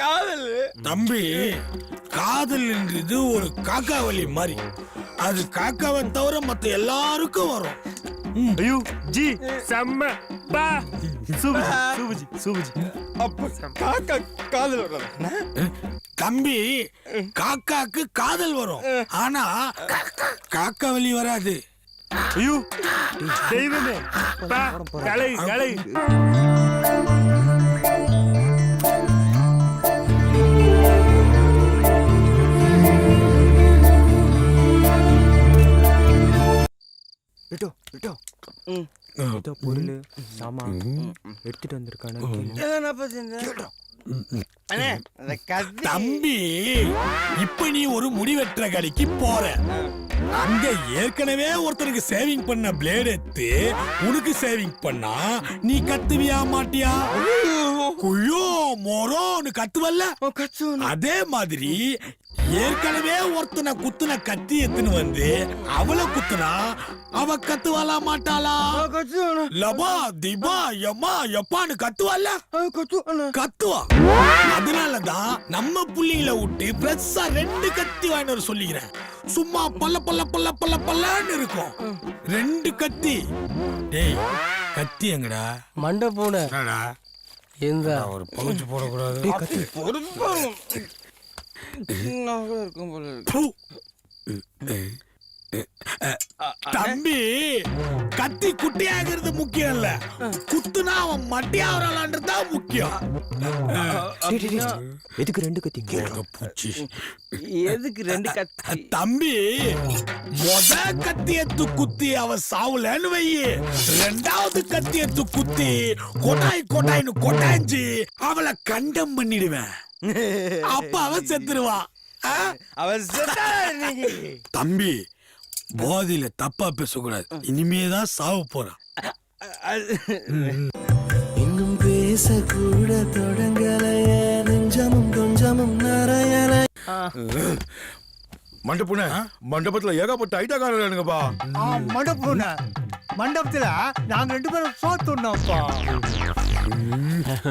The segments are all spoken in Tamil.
காதல். தம்பி காதல் என்றது ஒரு காக்காவலி மாதிரி. அது காக்காவை தவிர மத்த எல்லாருக்கும் வரும். ஐயோ ஜி செம்ம. பா. சூபுஜி சூபுஜி சூபுஜி. அப்ப காக்கா காதல் வர்றதா? தம்பி காக்காக்கு காதல் வரும். ஆனா காக்காவலி வராது. ஐயோ தெய்வமே. பா கலை கலை. விட்டோ ம். பொருள் சாமான் எடுத்துட்டு வந்திருக்கானு தம்பி இப்ப நீ ஒரு முடிவெட்டுற கடைக்கு போற. அங்க ஏற்கனவே ஒருத்தனுக்கு சேவிங் பண்ண பிளேட் எடுத்து உனக்கு சேவிங் பண்ணா நீ கத்துவியா மாட்டியா? குயோ மோரோன்னு கத்துவல்ல? அதே மாதிரி ஏற்கனவே ஒருத்தனை குத்துன கத்தி எத்துன்னு வந்து அவளை குத்துனா அவ கத்துவாளா மாட்டாளா? லபா திபா யம்மா எப்பான்னு அண்ணா கத்துவா. அதனாலதான் நம்ம புள்ளிங்களை விட்டு பெருசா ரெண்டு கத்தி வர சொல்லிக்கிறேன். சும்மா பல்ல பல்ல பல்ல பல்ல பல்லன்னு இருக்கும். ரெண்டு கத்தி. டேய் கத்தி எங்கடா? மண்டை பூனை. ஒரு பவுச்சு போடக்கூடாது. இருக்கும் போல. தம்பி கத்தி குட்டியாகிறது முக்கியம் இல்ல. குத்துனா அவன் மட்டியாகிறான்றது தான் முக்கியம். எதுக்கு ரெண்டு கத்தி? பூச்சி. எதுக்கு ரெண்டு கத்தி? தம்பி மொத கத்தியத்து குத்தி அவ சாவுலன்னு வையி ரெண்டாவது கத்தியத்து குத்தி கொட்டாய் கொட்டாய்னு கொட்டாய்ஞ்சி அவளை கண்டம் பண்ணிடுவேன். அப்ப? அவன் செத்தா இன்னைக்கு. தம்பி போதையில தப்பா பேசக்கூடாது. இனிமேதான் சாவ போறான். இன்னும் பேசக்கூட தொடங்கலையே. நெஞ்சமும் கொஞ்சமும் நிறையலை மண்டபுன மண்டபத்துல ஏகப்பட்ட ஐட்டக்காரங்க மண்டபம் மண்டபத்துல நாங்க ரெண்டு பேரும் சோத்துனோம்ப்பா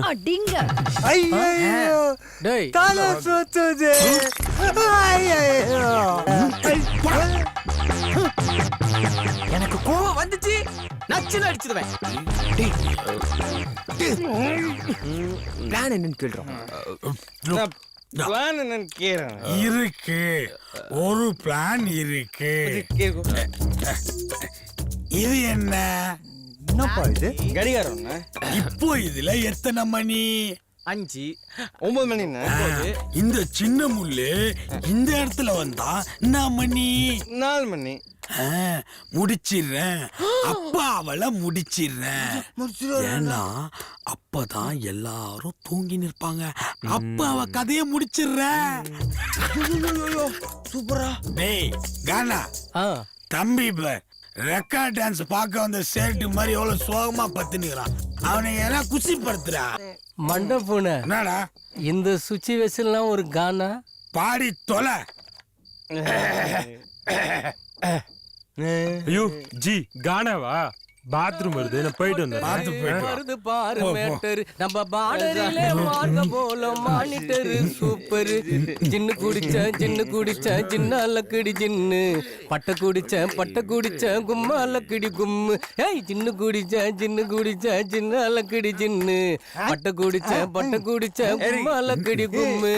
அடிங்க. ஐயோ டேய். தலை சுத்துது. ஐயையோ. எனக்கு கோவம் வந்துச்சு. நச்சுன்னு அடிச்சிடுவேன். பிளான் என்னன்னு கேள்றோம். பிளான் என்னன்னு கேறேன் இருக்கு. ஒரு பிளான் இருக்கு. இது என்ன? என்னப்பா இது? கடிகாரம். இப்போ இதுல எத்தனை மணி? அஞ்சு. ஒன்பது மணி இந்த சின்ன முள்ளு இந்த இடத்துல வந்தா என்ன மணி? நாலு மணி. முடிச்சிடுறேன். அப்பா அவளை முடிச்சிடுறேன். ஏன்னா அப்பதான் எல்லாரும் தூங்கி நிற்பாங்க. அப்ப அவ கதைய முடிச்சிடுறேன். சூப்பரா. டேய் கானா. ஆ. தம்பி இப்ப ரெக்கார்ட் டான்ஸ் பார்க்க வந்த சேட்டு மாதிரி எவ்வளவு சோகமா பத்துனுக்குறான். அவனை எல்லாம் குசிப்படுத்துறா மண்டை பூனை என்னடா? இந்த சுச்சுவேஷன்லாம் ஒரு கானா? பாடி தொலை. ஐயோ ஜி கானாவா? பாத்ரூம் வருது நான் போயிட்டு வந்தேன். பார்த்து போயிட்டு. வருது பாரு. மேட்டர் நம்ம பாடரிலே மார்க்க போல மானிட்டர் சூப்பர் ஜின்னு குடிச்ச ஜின்னு குடிச்ச ஜின்ன லக்கடி ஜின்னு. பட்டை குடிச்ச பட்டை குடிச்ச கும்மா லக்கடி கும்மு. ஏய் ஜின்னு குடிச்ச ஜின்னு குடிச்ச ஜின்ன லக்கடி ஜின்னு. பட்டை குடிச்ச பட்டை குடிச்ச கும்மா லக்கடி கும்மு.